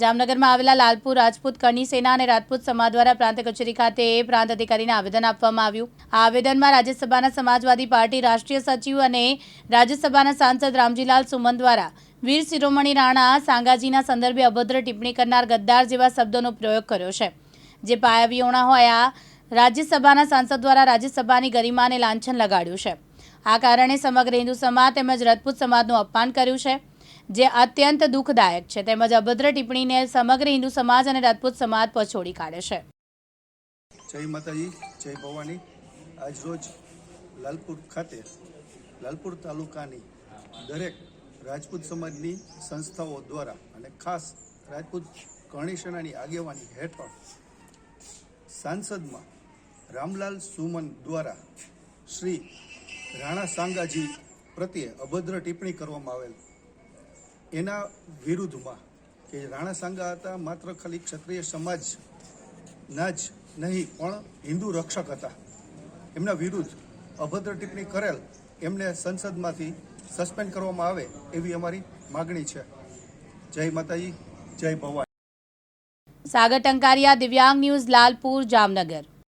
જામનગરમાં આવેલા લાલપુર રાજપૂત કરણી સેના અને રાજપૂત સમાજ દ્વારા પ્રાંત કચેરી ખાતે પ્રાંત અધિકારીને આવેદન આપવામાં આવ્યું. આ આવેદનમાં રાજ્યસભાના સમાજવાદી પાર્ટી રાષ્ટ્રીય સચિવ અને રાજ્યસભાના સાંસદ રામજીલાલ સુમન દ્વારા વીર શિરોમણી રાણા સાંગાજીના સંદર્ભે અભદ્ર ટિપ્પણી કરનાર ગદ્દાર જેવા શબ્દોનો પ્રયોગ કર્યો છે. જે પાયાવિહોણા હોય રાજ્યસભાના સાંસદ દ્વારા રાજ્યસભાની ગરિમાને લાંછન લગાડ્યું છે. આ કારણે સમગ્ર હિન્દુ સમાજ તેમજ રાજપૂત સમાજનું અપમાન કર્યું છે. જે અત્યંત દુઃખદાયક છે. તેમજ અભદ્ર ટિપ્પણીને સમગ્ર હિન્દુ સમાજ અને રાજપૂત સમાજ પછોડી કાઢે છે. જય માતાજી, જય ભવાની. આજરોજ લાલપુર ખાતે, લાલપુર તાલુકાની દરેક રાજપૂત સમાજની સંસ્થાઓ દ્વારા અને ખાસ રાજપૂત કરણી આગેવાની હેઠળ સાંસદમાં રામલાલ સુમન દ્વારા શ્રી રાણા સાંગાજી પ્રત્યે અભદ્ર ટિપ્પણી કરવામાં આવેલ એના વિરુદ્ધમાં કે રાણા સાંગા હતા, માત્ર ખાલી ક્ષત્રિય સમાજ ના જ નહીં, પણ હિન્દુ રક્ષક હતા. એમના વિરુદ્ધ અભદ્ર ટિપ્પણી કરેલ, એમને સંસદમાંથી સસ્પેન્ડ કરવામાં આવે એવી અમારી માગણી છે. જય માતાજી, જય ભવાની. સાગર ટંકારિયા, દિવ્યાંગ ન્યૂઝ, લાલપુર, જામનગર.